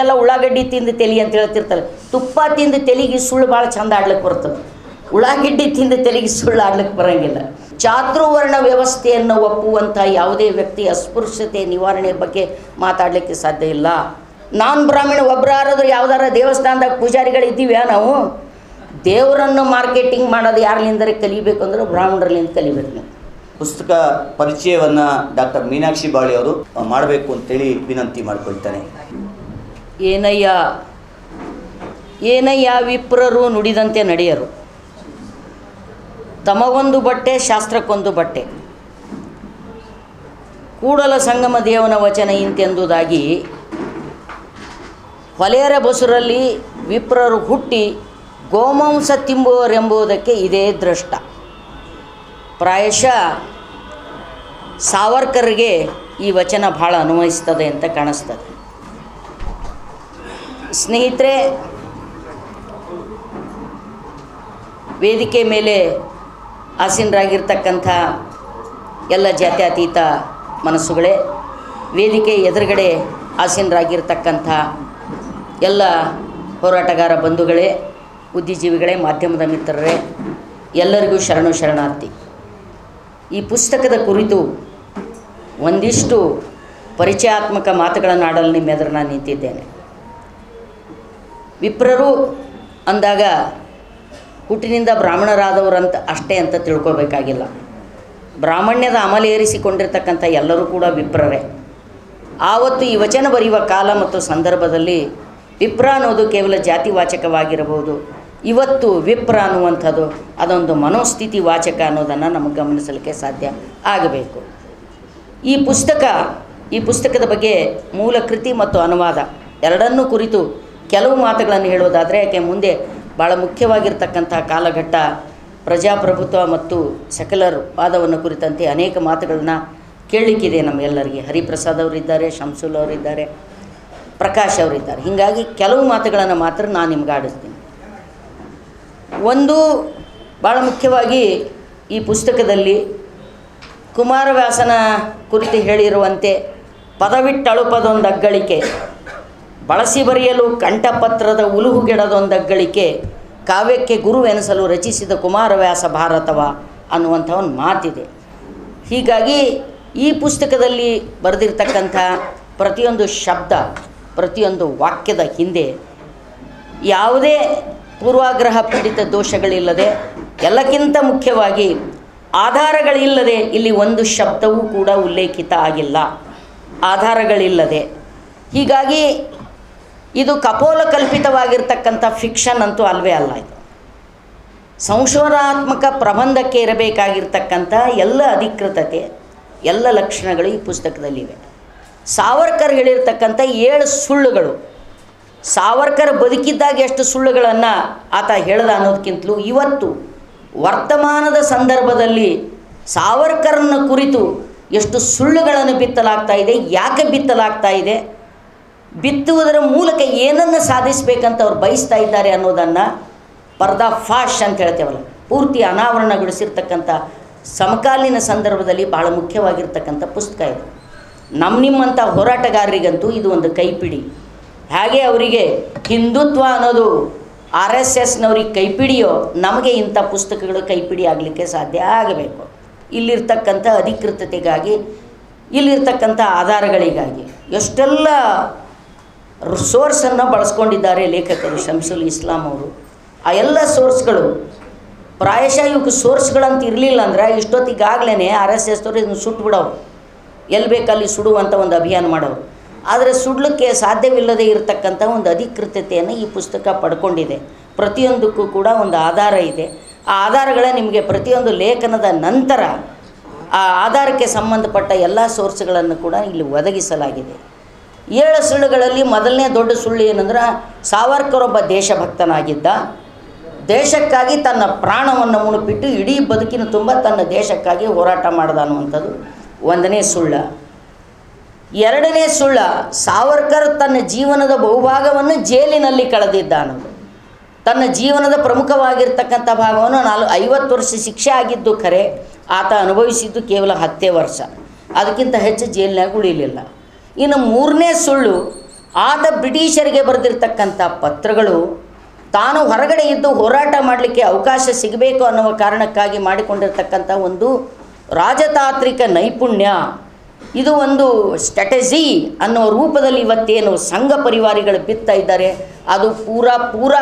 ಉಳಿದೆಲ್ಲ ಉಳ್ಳಾಗಡ್ಡಿ ತಿಂದು ತೆಲಿ ಅಂತ ಹೇಳ್ತಿರ್ತಾರೆ ತುಪ್ಪ ತಿಂದು ತೆಲಿಗೆ ಸುಳ್ಳು ಭಾಳ ಚಂದ ಆಡ್ಲಿಕ್ಕೆ ಬರ್ತದೆ. ಉಳ್ಳಾಗಡ್ಡಿ ತಿಂದು ತೆಲಿಗೆ ಸುಳ್ಳು ಆಡ್ಲಿಕ್ಕೆ ಬರೋಂಗಿಲ್ಲ. ಚಾತುರ್ವರ್ಣ ವ್ಯವಸ್ಥೆಯನ್ನು ಒಪ್ಪುವಂಥ ಯಾವುದೇ ವ್ಯಕ್ತಿ ಅಸ್ಪೃಶ್ಯತೆ ನಿವಾರಣೆ ಬಗ್ಗೆ ಮಾತಾಡಲಿಕ್ಕೆ ಸಾಧ್ಯ ಇಲ್ಲ. ನಾನ್ ಬ್ರಾಹ್ಮಣ ಒಬ್ಬರಾದ್ರೂ ಯಾವ್ದಾರ ದೇವಸ್ಥಾನದಾಗ ಪೂಜಾರಿಗಳು ಇದ್ದೀವ್ಯಾ ನಾವು? ದೇವರನ್ನು ಮಾರ್ಕೆಟಿಂಗ್ ಮಾಡೋದು ಯಾರ್ಲಿಂದರೆ ಕಲಿಬೇಕು ಅಂದ್ರೆ ಬ್ರಾಹ್ಮಣರಲ್ಲಿಂದ ಕಲಿಬೇಕು ನೀವು. ಪುಸ್ತಕ ಪರಿಚಯವನ್ನು ಡಾಕ್ಟರ್ ಮೀನಾಕ್ಷಿ ಬಾಳಿ ಅವರು ಮಾಡಬೇಕು ಅಂತೇಳಿ ವಿನಂತಿ ಮಾಡ್ಕೊಳ್ತಾನೆ. ಏನಯ್ಯ? ಏನಯ್ಯ ವಿಪ್ರರು ನುಡಿದಂತೆ ನಡೆಯರು? ತಮಗೊಂದು ಬಟ್ಟೆ, ಶಾಸ್ತ್ರಕ್ಕೊಂದು ಬಟ್ಟೆ. ಕೂಡಲ ಸಂಗಮ ದೇವನ ವಚನ ಇಂತೆಂದುದಾಗಿ ಹೊಲೆಯರ ಬಸುರಲ್ಲಿ ವಿಪ್ರರು ಹುಟ್ಟಿ ಗೋಮಾಂಸ ತಿಂಬುವರೆಂಬುದಕ್ಕೆ ಇದೇ ದೃಷ್ಟ ಪ್ರಾಯಶಃ ಸಾವರ್ಕರ್ಗೆ ಈ ವಚನ ಭಾಳ ಅನ್ವಯಿಸ್ತದೆ ಅಂತ ಕಾಣಿಸ್ತದೆ. ಸ್ನೇಹಿತರೆ, ವೇದಿಕೆ ಮೇಲೆ ಆಸೀನರಾಗಿರ್ತಕ್ಕಂಥ ಎಲ್ಲ ಜಾತ್ಯತೀತ ಮನಸ್ಸುಗಳೇ, ವೇದಿಕೆ ಎದುರುಗಡೆ ಆಸೀನರಾಗಿರ್ತಕ್ಕಂಥ ಎಲ್ಲ ಹೋರಾಟಗಾರ ಬಂಧುಗಳೇ, ಬುದ್ಧಿಜೀವಿಗಳೇ, ಮಾಧ್ಯಮದ ಮಿತ್ರರೇ, ಎಲ್ಲರಿಗೂ ಶರಣು ಶರಣಾರ್ಥಿ. ಈ ಪುಸ್ತಕದ ಕುರಿತು ಒಂದಿಷ್ಟು ಪರಿಚಯಾತ್ಮಕ ಮಾತುಗಳನ್ನು ಆಡಲು ನಿಮ್ಮೆದುರು ನಾನು ನಿಂತಿದ್ದೇನೆ. ವಿಪ್ರರು ಅಂದಾಗ ಹುಟ್ಟಿನಿಂದ ಬ್ರಾಹ್ಮಣರಾದವರಂತ ಅಷ್ಟೇ ಅಂತ ತಿಳ್ಕೊಬೇಕಾಗಿಲ್ಲ. ಬ್ರಾಹ್ಮಣ್ಯದ ಅಮಲೇರಿಸಿಕೊಂಡಿರ್ತಕ್ಕಂಥ ಎಲ್ಲರೂ ಕೂಡ ವಿಪ್ರರೇ. ಆವತ್ತು ಈ ವಚನ ಬರೆಯುವ ಕಾಲ ಮತ್ತು ಸಂದರ್ಭದಲ್ಲಿ ವಿಪ್ರ ಅನ್ನೋದು ಕೇವಲ ಜಾತಿ ವಾಚಕವಾಗಿರಬಹುದು ಇವತ್ತು ವಿಪ್ರ ಅನ್ನುವಂಥದ್ದು ಅದೊಂದು ಮನೋಸ್ಥಿತಿ ವಾಚಕ ಅನ್ನೋದನ್ನು ನಮಗೆ ಗಮನಿಸಲಿಕ್ಕೆ ಸಾಧ್ಯ ಆಗಬೇಕು. ಈ ಪುಸ್ತಕ, ಈ ಪುಸ್ತಕದ ಬಗ್ಗೆ ಮೂಲ ಕೃತಿ ಮತ್ತು ಅನುವಾದ ಎರಡನ್ನೂ ಕುರಿತು ಕೆಲವು ಮಾತುಗಳನ್ನು ಹೇಳುವುದಾದರೆ ಯಾಕೆ ಮುಂದೆ ಭಾಳ ಮುಖ್ಯವಾಗಿರ್ತಕ್ಕಂಥ ಕಾಲಘಟ್ಟ ಪ್ರಜಾಪ್ರಭುತ್ವ ಮತ್ತು ಸೆಕ್ಯುಲರ್ ವಾದವನ್ನು ಕುರಿತಂತೆ ಅನೇಕ ಮಾತುಗಳನ್ನ ಕೇಳಲಿಕ್ಕಿದೆ ನಮ್ಮೆಲ್ಲರಿಗೆ. ಹರಿಪ್ರಸಾದ್ ಅವರಿದ್ದಾರೆ, ಶಂಸುಲ್ ಅವರಿದ್ದಾರೆ, ಪ್ರಕಾಶ್ ಅವರಿದ್ದಾರೆ. ಹೀಗಾಗಿ ಕೆಲವು ಮಾತುಗಳನ್ನು ಮಾತ್ರ ನಾನು ನಿಮ್ಗೆ ಆಡಿಸ್ತೀನಿ. ಒಂದು ಭಾಳ ಮುಖ್ಯವಾಗಿ ಈ ಪುಸ್ತಕದಲ್ಲಿ ಕುಮಾರವ್ಯಾಸನ ಕುರಿತು ಹೇಳಿರುವಂತೆ ಪದವಿಟ್ಟಳುಪದೊಂದು ಅಗ್ಗಳಿಕೆ ಬಳಸಿ ಬರೆಯಲು ಕಂಠಪತ್ರದ ಉಲುಹುಗೆಡದೊಂದಗ್ಗಳಿಕೆ ಕಾವ್ಯಕ್ಕೆ ಗುರುವೆನಿಸಲು ರಚಿಸಿದ ಕುಮಾರವ್ಯಾಸ ಭಾರತವ ಅನ್ನುವಂಥ ಒಂದು ಮಾತಿದೆ. ಹೀಗಾಗಿ ಈ ಪುಸ್ತಕದಲ್ಲಿ ಬರೆದಿರ್ತಕ್ಕಂಥ ಪ್ರತಿಯೊಂದು ಶಬ್ದ, ಪ್ರತಿಯೊಂದು ವಾಕ್ಯದ ಹಿಂದೆ ಯಾವುದೇ ಪೂರ್ವಾಗ್ರಹ ಪೀಡಿತ ದೋಷಗಳಿಲ್ಲದೆ ಎಲ್ಲಕ್ಕಿಂತ ಮುಖ್ಯವಾಗಿ ಆಧಾರಗಳಿಲ್ಲದೆ ಇಲ್ಲಿ ಒಂದು ಶಬ್ದವೂ ಕೂಡ ಉಲ್ಲೇಖಿತ ಆಗಿಲ್ಲ. ಆಧಾರಗಳಿಲ್ಲದೆ. ಹೀಗಾಗಿ ಇದು ಕಪೋಲ ಕಲ್ಪಿತವಾಗಿರ್ತಕ್ಕಂಥ ಫಿಕ್ಷನ್ ಅಂತೂ ಅಲ್ವೇ ಅಲ್ಲ ಇದು. ಸಂಶೋಧನಾತ್ಮಕ ಪ್ರಬಂಧಕ್ಕೆ ಇರಬೇಕಾಗಿರ್ತಕ್ಕಂಥ ಎಲ್ಲ ಅಧಿಕೃತತೆ, ಎಲ್ಲ ಲಕ್ಷಣಗಳು ಈ ಪುಸ್ತಕದಲ್ಲಿವೆ. ಸಾವರ್ಕರ್ ಹೇಳಿರ್ತಕ್ಕಂಥ ಏಳು ಸುಳ್ಳುಗಳು. ಸಾವರ್ಕರ್ ಬದುಕಿದ್ದಾಗ ಎಷ್ಟು ಸುಳ್ಳುಗಳನ್ನು ಆತ ಹೇಳ್ದ ಅನ್ನೋದಕ್ಕಿಂತಲೂ ಇವತ್ತು ವರ್ತಮಾನದ ಸಂದರ್ಭದಲ್ಲಿ ಸಾವರ್ಕರ್ನ ಕುರಿತು ಎಷ್ಟು ಸುಳ್ಳುಗಳನ್ನು ಬಿತ್ತಲಾಗ್ತಾ ಇದೆ, ಯಾಕೆ ಬಿತ್ತಲಾಗ್ತಾ ಇದೆ ಬಿತ್ತುವುದರ ಮೂಲಕ ಏನನ್ನು ಸಾಧಿಸಬೇಕಂತ ಅವ್ರು ಬಯಸ್ತಾ ಇದ್ದಾರೆ ಅನ್ನೋದನ್ನು ಪರ್ದಾ ಫಾಶ್ ಅಂತ ಹೇಳ್ತೇವಲ್ಲ. ಪೂರ್ತಿ ಅನಾವರಣಗೊಳಿಸಿರ್ತಕ್ಕಂಥ ಸಮಕಾಲೀನ ಸಂದರ್ಭದಲ್ಲಿ ಭಾಳ ಮುಖ್ಯವಾಗಿರ್ತಕ್ಕಂಥ ಪುಸ್ತಕ ಇದು. ನಮ್ಮ ನಿಮ್ಮಂಥ ಹೋರಾಟಗಾರರಿಗಂತೂ ಇದು ಒಂದು ಕೈಪಿಡಿ. ಹಾಗೆ ಅವರಿಗೆ ಹಿಂದುತ್ವ ಅನ್ನೋದು ಆರ್ ಎಸ್ ಎಸ್ನವ್ರಿಗೆ ಕೈಪಿಡಿಯೋ ನಮಗೆ ಇಂಥ ಪುಸ್ತಕಗಳು ಕೈಪಿಡಿ ಆಗಲಿಕ್ಕೆ ಸಾಧ್ಯ ಆಗಬೇಕು. ಇಲ್ಲಿರ್ತಕ್ಕಂಥ ಅಧಿಕೃತತೆಗಾಗಿ, ಇಲ್ಲಿರ್ತಕ್ಕಂಥ ಆಧಾರಗಳಿಗಾಗಿ, ಎಷ್ಟೆಲ್ಲ ಸೋರ್ಸನ್ನು ಬಳಸ್ಕೊಂಡಿದ್ದಾರೆ ಲೇಖಕರು ಶಂಸುಲ್ ಇಸ್ಲಾಂ ಅವರು. ಆ ಎಲ್ಲ ಸೋರ್ಸ್ಗಳು ಪ್ರಾಯಶಃ ಇವಕ್ಕೆ ಸೋರ್ಸ್ಗಳಂತ ಇರಲಿಲ್ಲ ಅಂದ್ರೆ ಇಷ್ಟೊತ್ತಿಗಾಗಲೇ ಆರ್ ಎಸ್ ಎಸ್ದವ್ರು ಇದನ್ನು ಬಿಡೋ ಎಲ್ಲಿ ಬೇಕಲ್ಲಿ ಸುಡುವಂಥ ಒಂದು ಅಭಿಯಾನ ಮಾಡೋರು. ಆದರೆ ಸುಡಲಿಕ್ಕೆ ಸಾಧ್ಯವಿಲ್ಲದೆ ಇರತಕ್ಕಂಥ ಒಂದು ಅಧಿಕೃತತೆಯನ್ನು ಈ ಪುಸ್ತಕ ಪಡ್ಕೊಂಡಿದೆ. ಪ್ರತಿಯೊಂದಕ್ಕೂ ಕೂಡ ಒಂದು ಆಧಾರ ಇದೆ. ಆ ಆಧಾರಗಳೇ ನಿಮಗೆ ಪ್ರತಿಯೊಂದು ಲೇಖನದ ನಂತರ ಆ ಆಧಾರಕ್ಕೆ ಸಂಬಂಧಪಟ್ಟ ಎಲ್ಲ ಸೋರ್ಸ್ಗಳನ್ನು ಕೂಡ ಇಲ್ಲಿ ಒದಗಿಸಲಾಗಿದೆ. ಏಳು ಸುಳ್ಳುಗಳಲ್ಲಿ ಮೊದಲನೇ ದೊಡ್ಡ ಸುಳ್ಳು ಏನಂದ್ರೆ ಸಾವರ್ಕರ್ ಒಬ್ಬ ದೇಶಭಕ್ತನಾಗಿದ್ದ, ದೇಶಕ್ಕಾಗಿ ತನ್ನ ಪ್ರಾಣವನ್ನು ಮುಣುಪಿಟ್ಟು ಇಡೀ ಬದುಕಿನ ತುಂಬ ತನ್ನ ದೇಶಕ್ಕಾಗಿ ಹೋರಾಟ ಮಾಡ್ದ ಅನ್ನುವಂಥದ್ದು ಒಂದನೇ ಸುಳ್ಳ. ಎರಡನೇ ಸುಳ್ಳ, ಸಾವರ್ಕರ್ ತನ್ನ ಜೀವನದ ಬಹುಭಾಗವನ್ನು ಜೈಲಿನಲ್ಲಿ ಕಳೆದಿದ್ದ ಅನ್ನೋದು. ತನ್ನ ಜೀವನದ ಪ್ರಮುಖವಾಗಿರ್ತಕ್ಕಂಥ ಭಾಗವನ್ನು ನಾಲ್ ಐವತ್ತು ವರ್ಷ ಶಿಕ್ಷೆ ಆಗಿದ್ದು ಖರೆ, ಆತ ಅನುಭವಿಸಿದ್ದು ಕೇವಲ ಹತ್ತೇ ವರ್ಷ. ಅದಕ್ಕಿಂತ ಹೆಚ್ಚು ಜೈಲಿನಾಗ ಉಳಿಲಿಲ್ಲ. ಇನ್ನು ಮೂರನೇ ಸುಳ್ಳು, ಆದ ಬ್ರಿಟಿಷರಿಗೆ ಬರೆದಿರ್ತಕ್ಕಂಥ ಪತ್ರಗಳು ತಾನು ಹೊರಗಡೆ ಇದ್ದು ಹೋರಾಟ ಮಾಡಲಿಕ್ಕೆ ಅವಕಾಶ ಸಿಗಬೇಕು ಅನ್ನುವ ಕಾರಣಕ್ಕಾಗಿ ಮಾಡಿಕೊಂಡಿರ್ತಕ್ಕಂಥ ಒಂದು ರಾಜತಾಂತ್ರಿಕ ನೈಪುಣ್ಯ. ಇದು ಒಂದು ಸ್ಟ್ರಾಟಜಿ ಅನ್ನೋ ರೂಪದಲ್ಲಿ ಇವತ್ತೇನು ಸಂಘ ಪರಿವಾರಿಗಳು ಬಿತ್ತಾ ಇದ್ದಾರೆ, ಅದು ಪೂರಾ ಪೂರ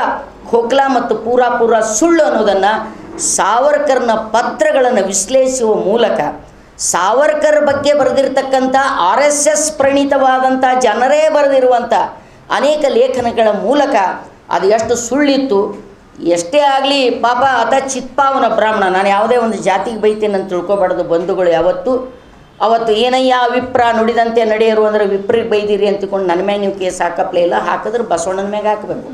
ಖೋಖ್ಲಾ ಮತ್ತು ಪೂರಾ ಪೂರ ಸುಳ್ಳು ಅನ್ನೋದನ್ನು ಸಾವರ್ಕರ್ನ ಪತ್ರಗಳನ್ನು ವಿಶ್ಲೇಷಿಸುವ ಮೂಲಕ. ಸಾವರ್ಕರ್ ಬಗ್ಗೆ ಬರೆದಿರ್ತಕ್ಕಂಥ ಆರ್ ಎಸ್ ಎಸ್ ಪ್ರಣೀತವಾದಂಥ ಜನರೇ ಬರೆದಿರುವಂಥ ಅನೇಕ ಲೇಖನಗಳ ಮೂಲಕ ಅದು ಎಷ್ಟು ಸುಳ್ಳಿತ್ತು. ಎಷ್ಟೇ ಆಗಲಿ ಪಾಪ ಆತ ಚಿತ್ಪಾವನ ಬ್ರಾಹ್ಮಣ, ನಾನು ಯಾವುದೇ ಒಂದು ಜಾತಿಗೆ ಬೈತೇನೆ ಅಂತ ತಿಳ್ಕೊಬಾರ್ದು ಬಂಧುಗಳು ಯಾವತ್ತು. ಅವತ್ತು ಏನಯ್ಯ ವಿಪ್ರ ನುಡಿದಂತೆ ನಡೆಯರು ಅಂದರೆ ವಿಪ್ರಿಗೆ ಬೈದಿರಿ ಅಂತಕೊಂಡು ನನ್ನ ಮ್ಯಾಗ ನೀವು ಕೇಸ್ ಹಾಕಪ್ಲೇ ಇಲ್ಲ, ಹಾಕಿದ್ರೆ ಬಸವಣ್ಣನ ಮ್ಯಾಗ ಹಾಕಬೇಕು.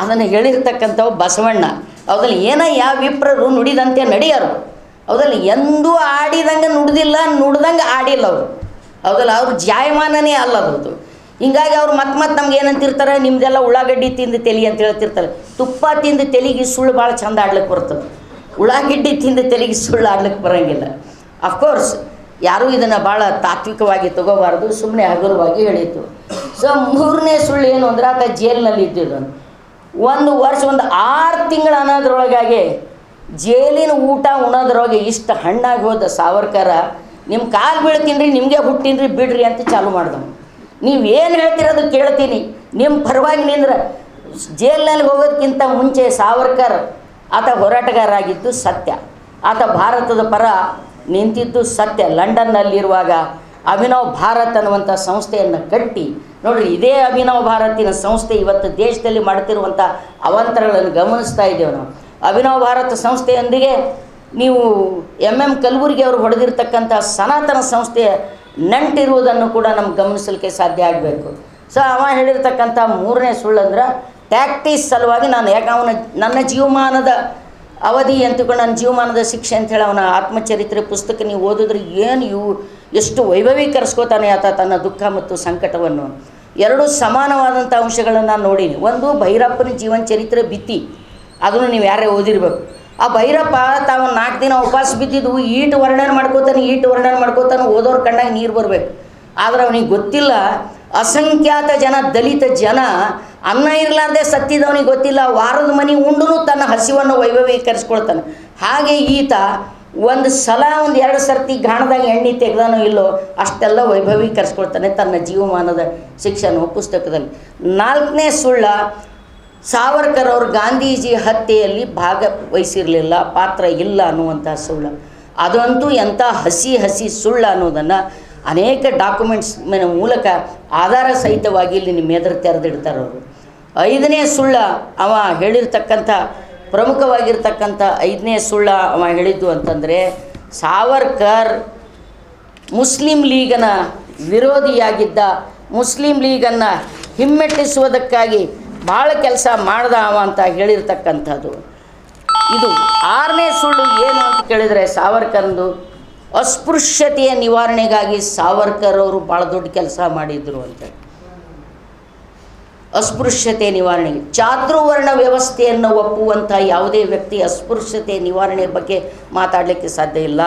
ಅದನ್ನು ಹೇಳಿರ್ತಕ್ಕಂಥವು ಬಸವಣ್ಣ. ಹೌದಲ್ಲ ಏನಯ್ಯ ವಿಪ್ರರು ನುಡಿದಂತೆ ನಡೆಯರು. ಹೌದಲ್ಲ, ಎಂದೂ ಆಡಿದಂಗೆ ನುಡ್ದಿಲ್ಲ, ನುಡ್ದಂಗೆ ಆಡಿಲ್ಲ ಅವರು. ಹೌದಲ್ಲ, ಅವ್ರ ಜಾಯಮಾನನೇ ಅಲ್ಲ ಅದು. ಹಿಂಗಾಗಿ ಅವ್ರು ಮತ್ತೆ ಮತ್ತೆ ನಮ್ಗೆ ಏನಂತಿರ್ತಾರೆ, ನಿಮ್ದೆಲ್ಲ ಉಳ್ಳಾಗಡ್ಡಿ ತಿಂದು ತೆಲಿ ಅಂತ ಹೇಳ್ತಿರ್ತಾರೆ. ತುಪ್ಪ ತಿಂದು ತೆಲಿಗೆ ಸುಳ್ಳು ಭಾಳ ಚಂದ ಆಡ್ಲಿಕ್ಕೆ ಬರ್ತದೆ ಉಳ್ಳಾಗಡ್ಡಿ ತಿಂದು ತೆಲಿಗೆ ಸುಳ್ಳು ಆಡ್ಲಿಕ್ಕೆ ಬರೋಂಗಿಲ್ಲ. ಅಫ್ಕೋರ್ಸ್ ಯಾರೂ ಇದನ್ನು ಭಾಳ ತಾತ್ವಿಕವಾಗಿ ತಗೋಬಾರ್ದು ಸುಮ್ಮನೆ ಹಗುರವಾಗಿ ಹೇಳಿತು ಸೊ ಮೂರನೇ ಸುಳ್ಳು ಏನು ಅಂದ್ರೆ ಆತ ಜೈಲಿನಲ್ಲಿ ಇದ್ದಿದ್ದು. ಒಂದು ವರ್ಷ, ಒಂದು ಆರು ತಿಂಗಳು ಅನ್ನೋದ್ರೊಳಗಾಗಿ ಜೈಲಿನ ಊಟ ಉಣೋದ್ರೊಳಗೆ ಇಷ್ಟು ಹಣ್ಣಾಗಿ ಹೋದ ಸಾವರ್ಕರ ನಿಮ್ಮ ಕಾಲು ಬೀಳ್ತೀನಿ ರೀ, ನಿಮಗೆ ಹುಟ್ಟಿನ್ರಿ ಬಿಡ್ರಿ ಅಂತ ಚಾಲು ಮಾಡ್ದವು. ನೀವು ಏನು ಹೇಳ್ತಿರೋದು ಕೇಳ್ತೀನಿ. ನಿಮ್ಮ ಪರವಾಗಿ ನಿಂದ್ರೆ ಜೇಲ್ನಲ್ಲಿ ಹೋಗೋದಕ್ಕಿಂತ ಮುಂಚೆ ಸಾವರ್ಕರ್, ಆತ ಹೋರಾಟಗಾರ ಆಗಿದ್ದು ಸತ್ಯ. ಆತ ಭಾರತದ ಪರ ನಿಂತಿದ್ದು ಸತ್ಯ. ಲಂಡನ್ನಲ್ಲಿರುವಾಗ ಅಭಿನವ್ ಭಾರತ್ ಅನ್ನುವಂಥ ಸಂಸ್ಥೆಯನ್ನು ಕಟ್ಟಿ, ನೋಡಿರಿ, ಇದೇ ಅಭಿನವ್ ಭಾರತಿನ ಸಂಸ್ಥೆ ಇವತ್ತು ದೇಶದಲ್ಲಿ ಮಾಡ್ತಿರುವಂಥ ಅವಾಂತರಗಳನ್ನು ಗಮನಿಸ್ತಾ ಇದ್ದೇವೆ ನಾವು. ಅಭಿನವ್ ಭಾರತ ಸಂಸ್ಥೆಯೊಂದಿಗೆ ನೀವು ಎಂ ಎಂ ಕಲಬುರ್ಗಿ ಅವರು ಹೊಡೆದಿರ್ತಕ್ಕಂಥ ಸನಾತನ ಸಂಸ್ಥೆಯ ನಂಟಿರುವುದನ್ನು ಕೂಡ ನಮ್ಗೆ ಗಮನಿಸಲಿಕ್ಕೆ ಸಾಧ್ಯ ಆಗಬೇಕು. ಸೊ ಅವ ಹೇಳಿರ್ತಕ್ಕಂಥ ಮೂರನೇ ಸುಳ್ಳು ಅಂದ್ರೆ ಟ್ಯಾಕ್ಟೀಸ್ ಸಲುವಾಗಿ ನಾನು ಯಾಕೆ ಅವನ ನನ್ನ ಜೀವಮಾನದ ಅವಧಿ ಅಂತಕೊಂಡು ನನ್ನ ಜೀವಮಾನದ ಶಿಕ್ಷೆ ಅಂತೇಳಿ ಅವನ ಆತ್ಮಚರಿತ್ರೆ ಪುಸ್ತಕ ನೀವು ಓದಿದ್ರೆ ಏನು ಇವು ಎಷ್ಟು ವೈಭವೀಕರಿಸ್ಕೋತಾನೆ ಆತ ತನ್ನ ದುಃಖ ಮತ್ತು ಸಂಕಟವನ್ನು. ಎರಡು ಸಮಾನವಾದಂಥ ಅಂಶಗಳನ್ನು ನಾನು ನೋಡೀನಿ. ಒಂದು ಭೈರಪ್ಪನ ಜೀವನ ಚರಿತ್ರೆ ಬಿತ್ತಿ ಅದನ್ನು ನೀವು ಯಾರೇ ಓದಿರ್ಬೇಕು. ಆ ಭೈರಪ್ಪ ತಾವು ನಾಲ್ಕು ದಿನ ಉಪವಾಸ ಬಿದ್ದಿದ್ದು ಈಟು ವರ್ಣನೆ ಮಾಡ್ಕೋತಾನೆ, ಈಟು ವರ್ಣನೆ ಮಾಡ್ಕೋತಾನೆ ಓದೋರ್ ಕಂಡಾಗ ನೀರು ಬರಬೇಕು. ಆದರೆ ಅವನಿಗೆ ಗೊತ್ತಿಲ್ಲ, ಅಸಂಖ್ಯಾತ ಜನ, ದಲಿತ ಜನ, ಅನ್ನ ಇರಲಾರ್ದೆ ಸತ್ತಿದವನಿಗೆ ಗೊತ್ತಿಲ್ಲ, ವಾರದ ಮನೆ ಉಂಡು ತನ್ನ ಹಸಿವನ್ನು ವೈಭವೀಕರಿಸ್ಕೊಳ್ತಾನೆ. ಹಾಗೆ ಈತ ಒಂದು ಸಲ ಒಂದು ಎರಡು ಸರ್ತಿ ಗಾಣದಾಗ ಎಣ್ಣೆ ತೆಗ್ದಾನೋ ಇಲ್ಲೋ, ಅಷ್ಟೆಲ್ಲ ವೈಭವೀಕರಿಸ್ಕೊಳ್ತಾನೆ ತನ್ನ ಜೀವಮಾನದ ಶಿಕ್ಷಣ ಪುಸ್ತಕದಲ್ಲಿ. ನಾಲ್ಕನೇ ಸುಳ್ಳ ಸಾವರ್ಕರ್ ಅವರು ಗಾಂಧೀಜಿ ಹತ್ಯೆಯಲ್ಲಿ ಭಾಗವಹಿಸಿರಲಿಲ್ಲ, ಪಾತ್ರ ಇಲ್ಲ ಅನ್ನುವಂಥ ಸುಳ್ಳು. ಅದಂತೂ ಎಂಥ ಹಸಿ ಹಸಿ ಸುಳ್ಳು ಅನ್ನೋದನ್ನು ಅನೇಕ ಡಾಕ್ಯುಮೆಂಟ್ಸ್ ಮೂಲಕ ಆಧಾರ ಸಹಿತವಾಗಿ ಇಲ್ಲಿ ನಿಮ್ಮ ಎದುರು ತೆರೆದಿಡ್ತಾರೆ ಅವರು. ಐದನೇ ಸುಳ್ಳ ಅವ ಹೇಳಿರ್ತಕ್ಕಂಥ, ಪ್ರಮುಖವಾಗಿರ್ತಕ್ಕಂಥ ಐದನೇ ಸುಳ್ಳ ಅವ ಹೇಳಿದ್ದು ಅಂತಂದರೆ, ಸಾವರ್ಕರ್ ಮುಸ್ಲಿಂ ಲೀಗನ ವಿರೋಧಿಯಾಗಿದ್ದ, ಮುಸ್ಲಿಂ ಲೀಗನ್ನು ಹಿಮ್ಮೆಟ್ಟಿಸುವುದಕ್ಕಾಗಿ ಭಾಳ ಕೆಲಸ ಮಾಡ್ದ ಅವ ಅಂತ ಹೇಳಿರ್ತಕ್ಕಂಥದ್ದು. ಇದು ಆರನೇ ಸುಳ್ಳು ಏನು ಅಂತ ಕೇಳಿದರೆ ಸಾವರ್ಕರ್ದು, ಅಸ್ಪೃಶ್ಯತೆಯ ನಿವಾರಣೆಗಾಗಿ ಸಾವರ್ಕರ್ ಅವರು ಭಾಳ ದೊಡ್ಡ ಕೆಲಸ ಮಾಡಿದರು ಅಂತ. ಅಸ್ಪೃಶ್ಯತೆ ನಿವಾರಣೆಗೆ ಚಾತುರ್ವರ್ಣ ವ್ಯವಸ್ಥೆಯನ್ನು ಒಪ್ಪುವಂಥ ಯಾವುದೇ ವ್ಯಕ್ತಿ ಅಸ್ಪೃಶ್ಯತೆ ನಿವಾರಣೆ ಬಗ್ಗೆ ಮಾತಾಡಲಿಕ್ಕೆ ಸಾಧ್ಯ ಇಲ್ಲ.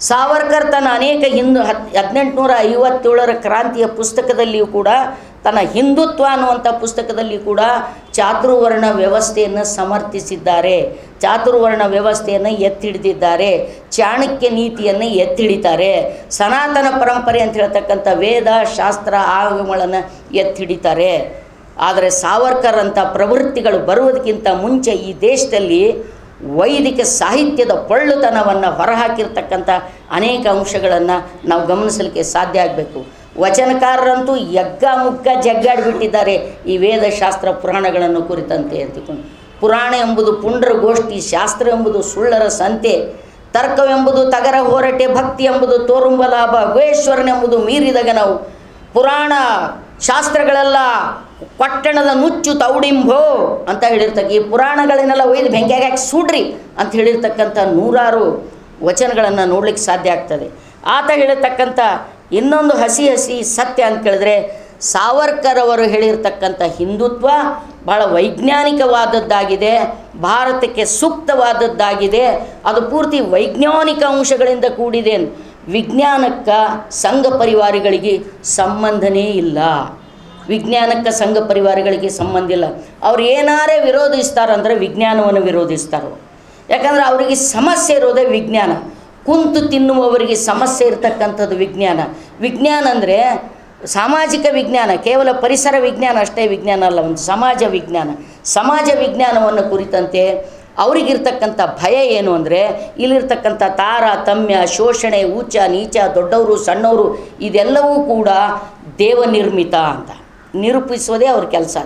ಸಾವರ್ಕರ್ ತನ್ನ ಅನೇಕ ಹಿಂದೂ ಹತ್ ಹದಿನೆಂಟುನೂರ ಐವತ್ತೇಳರ ಕ್ರಾಂತಿಯ ಪುಸ್ತಕದಲ್ಲಿಯೂ ಕೂಡ ತನ್ನ ಹಿಂದುತ್ವ ಅನ್ನುವಂಥ ಪುಸ್ತಕದಲ್ಲಿ ಕೂಡ ಚಾತುರ್ವರ್ಣ ವ್ಯವಸ್ಥೆಯನ್ನು ಸಮರ್ಥಿಸಿದ್ದಾರೆ. ಚಾತುರ್ವರ್ಣ ವ್ಯವಸ್ಥೆಯನ್ನು ಎತ್ತಿಡಿದಿದ್ದಾರೆ ಚಾಣಕ್ಯ ನೀತಿಯನ್ನು ಎತ್ತಿಡಿತಾರೆ ಸನಾತನ ಪರಂಪರೆ ಅಂತ ಹೇಳ್ತಕ್ಕಂಥ ವೇದ, ಶಾಸ್ತ್ರ ಆಗಮಗಳನ್ನು ಎತ್ತಿಡಿತಾರೆ ಆದರೆ ಸಾವರ್ಕರ್ ಅಂತ ಪ್ರವೃತ್ತಿಗಳು ಬರುವುದಕ್ಕಿಂತ ಮುಂಚೆ ಈ ದೇಶದಲ್ಲಿ ವೈದಿಕ ಸಾಹಿತ್ಯದ ಪೊಳ್ಳುತನವನ್ನು ಹೊರಹಾಕಿರ್ತಕ್ಕಂಥ ಅನೇಕ ಅಂಶಗಳನ್ನು ನಾವು ಗಮನಿಸಲಿಕ್ಕೆ ಸಾಧ್ಯ ಆಗಬೇಕು. ವಚನಕಾರರಂತೂ ಯಗ್ಗ ಮುಗ್ಗ ಜಗ್ಗಾಡಿಬಿಟ್ಟಿದ್ದಾರೆ ಈ ವೇದಶಾಸ್ತ್ರ ಪುರಾಣಗಳನ್ನು ಕುರಿತಂತೆ ಅಂತಿಕೊಂಡು ಪುರಾಣ ಎಂಬುದು ಪುಂಡ್ರ ಗೋಷ್ಠಿ ಶಾಸ್ತ್ರ ಎಂಬುದು ಸುಳ್ಳರ ಸಂತೆ, ತರ್ಕವೆಂಬುದು ತಗರ ಹೋರಟೆ, ಭಕ್ತಿ ಎಂಬುದು ತೋರುಂಬ ಲಾಭ ಗುಹೇಶ್ವರನೆಂಬುದು ಮೀರಿದಾಗ ನಾವು ಪುರಾಣ ಶಾಸ್ತ್ರಗಳೆಲ್ಲ ಪಟ್ಟಣದ ನುಚ್ಚು ತೌಡಿಂಬೋ ಅಂತ ಹೇಳಿರ್ತಕ್ಕ ಈ ಪುರಾಣಗಳನ್ನೆಲ್ಲ ಒಯ್ದು ಬೆಂಕಿಯಾಗಿ ಹಾಕಿ ಸುಡ್ರಿ ಅಂತ ಹೇಳಿರ್ತಕ್ಕಂಥ ನೂರಾರು ವಚನಗಳನ್ನು ನೋಡ್ಲಿಕ್ಕೆ ಸಾಧ್ಯ ಆಗ್ತದೆ. ಆತ ಹೇಳಿರ್ತಕ್ಕಂಥ ಇನ್ನೊಂದು ಹಸಿ ಹಸಿ ಸತ್ಯ ಅಂತ ಕೇಳಿದ್ರೆ ಸಾವರ್ಕರ್ ಅವರು ಹೇಳಿರ್ತಕ್ಕಂಥ ಹಿಂದುತ್ವ ಭಾಳ ವೈಜ್ಞಾನಿಕವಾದದ್ದಾಗಿದೆ, ಭಾರತಕ್ಕೆ ಸೂಕ್ತವಾದದ್ದಾಗಿದೆ, ಅದು ಪೂರ್ತಿ ವೈಜ್ಞಾನಿಕ ಅಂಶಗಳಿಂದ ಕೂಡಿದೆ ವಿಜ್ಞಾನಕ್ಕೆ ಸಂಘ ಪರಿವಾರಗಳಿಗೆ ಸಂಬಂಧನೇ ಇಲ್ಲ. ವಿಜ್ಞಾನಕ್ಕೆ ಸಂಘ ಪರಿವಾರಗಳಿಗೆ ಸಂಬಂಧ ಇಲ್ಲ. ಅವ್ರು ಏನಾರೇ ವಿರೋಧಿಸ್ತಾರಂದ್ರೆ ವಿಜ್ಞಾನವನ್ನು ವಿರೋಧಿಸ್ತಾರೋ. ಯಾಕಂದ್ರೆ ಅವರಿಗೆ ಸಮಸ್ಯೆ ಇರೋದೇ ವಿಜ್ಞಾನ. ಕುಂತು ತಿನ್ನುವವರಿಗೆ ಸಮಸ್ಯೆ ಇರತಕ್ಕಂಥದ್ದು ವಿಜ್ಞಾನ. ವಿಜ್ಞಾನ ಅಂದರೆ ಸಾಮಾಜಿಕ ವಿಜ್ಞಾನ, ಕೇವಲ ಪರಿಸರ ವಿಜ್ಞಾನ ಅಷ್ಟೇ ವಿಜ್ಞಾನ ಅಲ್ಲ, ಒಂದು ಸಮಾಜ ವಿಜ್ಞಾನ. ಸಮಾಜ ವಿಜ್ಞಾನವನ್ನು ಕುರಿತಂತೆ ಅವರಿಗಿರ್ತಕ್ಕಂಥ ಭಯ ಏನು ಅಂದರೆ, ಇಲ್ಲಿರ್ತಕ್ಕಂಥ ತಾರ, ತಮ್ಯ, ಶೋಷಣೆ, ಊಚ, ನೀಚ, ದೊಡ್ಡವರು, ಸಣ್ಣವರು, ಇದೆಲ್ಲವೂ ಕೂಡ ದೇವನಿರ್ಮಿತ ಅಂತ. ನಿರೂಪಿಸೋದೇ ಅವ್ರ ಕೆಲಸ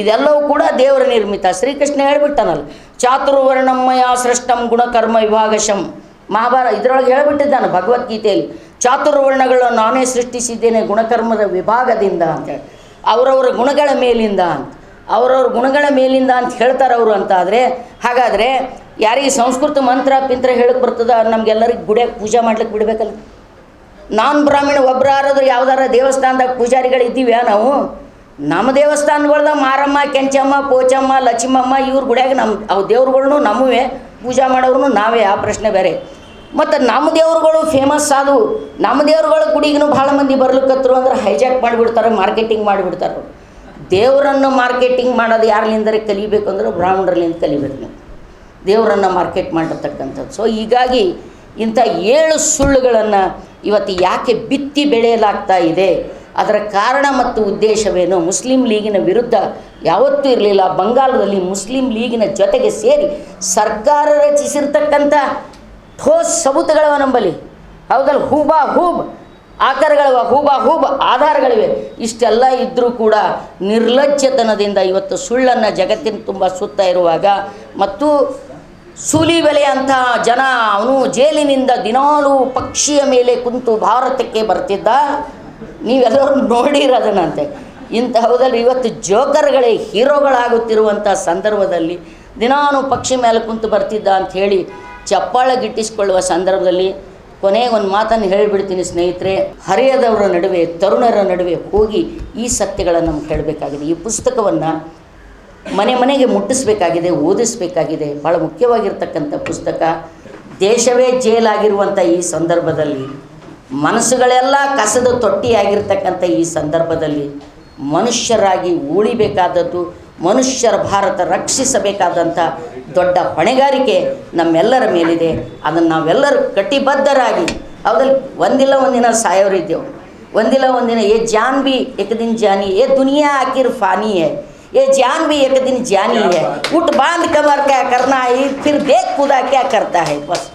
ಇದೆಲ್ಲವೂ ಕೂಡ ದೇವರ ನಿರ್ಮಿತ. ಶ್ರೀಕೃಷ್ಣ ಹೇಳ್ಬಿಟ್ಟನಲ್ಲ ಚಾತುರ್ವರ್ಣಮಯ ಸೃಷ್ಟಂ ಗುಣಕರ್ಮ ವಿಭಾಗಶಂ. ಮಹಾಭಾರ ಇದರೊಳಗೆ ಹೇಳಿಬಿಟ್ಟಿದ್ದಾನೆ ಭಗವದ್ಗೀತೆಯಲ್ಲಿ. ಚಾತುರ್ವರ್ಣಗಳು ನಾನೇ ಸೃಷ್ಟಿಸಿದ್ದೇನೆ ಗುಣಕರ್ಮದ ವಿಭಾಗದಿಂದ ಅಂತೇಳಿ ಅವರವರ ಗುಣಗಳ ಮೇಲಿಂದ ಅಂತ. ಅವರವ್ರ ಗುಣಗಳ ಮೇಲಿಂದ ಅಂತ ಹೇಳ್ತಾರೆ ಅವರು ಅಂತ ಆದರೆ ಹಾಗಾದರೆ ಯಾರಿಗೆ ಸಂಸ್ಕೃತ ಮಂತ್ರ ಪಿಂತ್ರ ಹೇಳಕ್ಕೆ ಬರ್ತದ ನಮಗೆಲ್ಲರಿಗೆ ಗುಡಿಯಾಗ ಪೂಜೆ ಮಾಡ್ಲಿಕ್ಕೆ ಬಿಡಬೇಕಲ್ಲ. ನಾನ್ ಬ್ರಾಹ್ಮಣ ಒಬ್ಬರಾದ್ರೂ ಯಾವ್ದಾರ ದೇವಸ್ಥಾನದಾಗ ಪೂಜಾರಿಗಳು ಇದ್ದೀವ್ಯಾ ನಾವು? ನಮ್ಮ ದೇವಸ್ಥಾನಗಳ್ದಾಗ ಮಾರಮ್ಮ, ಕೆಂಚಮ್ಮ, ಪೋಚಮ್ಮ, ಲಕ್ಷ್ಮಮ್ಮ ಇವ್ರ ಗುಡಿಯಾಗ ನಮ್ಮ ಅವು ದೇವ್ರುಗಳ್ನು ನಮ್ಮವೇ. ಪೂಜಾ ಮಾಡೋರು ನಾವೇ, ಆ ಪ್ರಶ್ನೆ ಬೇರೆ. ಮತ್ತು ನಮ್ಮ ದೇವ್ರುಗಳು ಫೇಮಸ್ ಆದವು ನಮ್ಮ ದೇವ್ರುಗಳ ಕುಡಿಗೂ ಭಾಳ ಮಂದಿ ಬರ್ಲಿಕ್ಕತ್ರು ಅಂದ್ರೆ ಹೈಜಾಕ್ ಮಾಡಿಬಿಡ್ತಾರೆ ಮಾರ್ಕೆಟಿಂಗ್ ಮಾಡಿಬಿಡ್ತಾರೆ. ದೇವರನ್ನು ಮಾರ್ಕೆಟಿಂಗ್ ಮಾಡೋದು ಯಾರ್ಲಿಂದರೆ ಕಲಿಬೇಕು ಅಂದ್ರೆ ಬ್ರಾಹ್ಮಣರಲ್ಲಿಂದ ಕಲಿಬೇಕು ನೀವು. ದೇವರನ್ನು ಮಾರ್ಕೆಟ್ ಮಾಡಿರ್ತಕ್ಕಂಥದ್ದು. ಸೊ ಹೀಗಾಗಿ ಇಂಥ ಏಳು ಸುಳ್ಳುಗಳನ್ನು ಇವತ್ತು ಯಾಕೆ ಬಿತ್ತಿ ಬೆಳೆಯಲಾಗ್ತಾ ಇದೆ? ಅದರ ಕಾರಣ ಮತ್ತು ಉದ್ದೇಶವೇನು? ಮುಸ್ಲಿಂ ಲೀಗಿನ ವಿರುದ್ಧ ಯಾವತ್ತೂ ಇರಲಿಲ್ಲ. ಬಂಗಾಳದಲ್ಲಿ ಮುಸ್ಲಿಂ ಲೀಗಿನ ಜೊತೆಗೆ ಸೇರಿ ಸರ್ಕಾರ ರಚಿಸಿರ್ತಕ್ಕಂಥ ಠೋಸ್ ಸಬೂತುಗಳವ ನಂಬಲ್ಲಿ. ಹೌದಲ್ಲ? ಹೂಬಾ ಹೂಬ್. ಆಕಾರಗಳವ ಹೂಬಾ ಹೂಬ್ ಆಧಾರಗಳಿವೆ. ಇಷ್ಟೆಲ್ಲ ಇದ್ದರೂ ಕೂಡ ನಿರ್ಲಜ್ಜತನದಿಂದ ಇವತ್ತು ಸುಳ್ಳನ್ನು ಜಗತ್ತಿನ ತುಂಬ ಸುತ್ತ ಇರುವಾಗ ಮತ್ತು ಸೂಲಿ ಬೆಲೆಯಂತಹ ಜನ ಅವನು ಜೈಲಿನಿಂದ ದಿನಾಲೂ ಪಕ್ಷಿಯ ಮೇಲೆ ಕುಂತು ಭಾರತಕ್ಕೆ ಬರ್ತಿದ್ದ ನೀವೆಲ್ಲರೂ ನೋಡಿರೋದನ್ನಂತೆ ಇಂತಹದಲ್ಲಿ ಇವತ್ತು ಜೋಕರ್ಗಳೇ ಹೀರೋಗಳಾಗುತ್ತಿರುವಂಥ ಸಂದರ್ಭದಲ್ಲಿ ದಿನಾನು ಪಕ್ಷಿ ಮೇಲೆ ಕುಂತು ಬರ್ತಿದ್ದ ಅಂತ ಹೇಳಿ ಚಪ್ಪಾಳೆ ಗಿಟ್ಟಿಸಿಕೊಳ್ಳುವ ಸಂದರ್ಭದಲ್ಲಿ ಕೊನೆಗೆ ಒಂದು ಮಾತನ್ನು ಹೇಳಿಬಿಡ್ತೀನಿ ಸ್ನೇಹಿತರೆ, ಹರಿಯದವರ ನಡುವೆ, ತರುಣರ ನಡುವೆ ಹೋಗಿ ಈ ಸತ್ಯಗಳನ್ನು ನಮ್ಗೆ ಹೇಳಬೇಕಾಗಿದೆ ಈ ಪುಸ್ತಕವನ್ನು ಮನೆ ಮನೆಗೆ ಮುಟ್ಟಿಸ್ಬೇಕಾಗಿದೆ, ಓದಿಸ್ಬೇಕಾಗಿದೆ. ಭಾಳ ಮುಖ್ಯವಾಗಿರ್ತಕ್ಕಂಥ ಪುಸ್ತಕ ದೇಶವೇ ಜೇಲಾಗಿರುವಂಥ ಈ ಸಂದರ್ಭದಲ್ಲಿ ಮನಸ್ಸುಗಳೆಲ್ಲ ಕಸದ ತೊಟ್ಟಿಯಾಗಿರ್ತಕ್ಕಂಥ ಈ ಸಂದರ್ಭದಲ್ಲಿ ಮನುಷ್ಯರಾಗಿ ಉಳಿಬೇಕಾದದ್ದು ಮನುಷ್ಯರ ಭಾರತ ರಕ್ಷಿಸಬೇಕಾದಂಥ ದೊಡ್ಡ ಹೊಣೆಗಾರಿಕೆ ನಮ್ಮೆಲ್ಲರ ಮೇಲಿದೆ. ಅದನ್ನು ನಾವೆಲ್ಲರೂ ಕಟಿಬದ್ಧರಾಗಿ ಅದ್ರಲ್ಲಿ ಒಂದಿಲ್ಲ ಒಂದಿನ ಸಾಯೋರಿದ್ದೇವೆ ಒಂದಿಲ್ಲ ಒಂದಿನ ಏ ಜಾನ್ ಬಿ ಏಕದಿನ ಜಾನಿ ಏ ದುನಿಯಾ ಹಾಕಿರ್ ಫಾನಿಯೇ ಏ ಜಾನ್ ಬಿ ಏಕದಿನ ಜಾನಿ ಹೇ ಉಟ್ ಬಾಂಧ ಕಮರ್ ಕ್ಯಾ ಕರ್ನಾ ಈ ಫಿರ್ ಬೇಕು ಖುದಾ ಕ್ಯಾ ಕರ್ತಾ ಹೈ? ಬಸ್.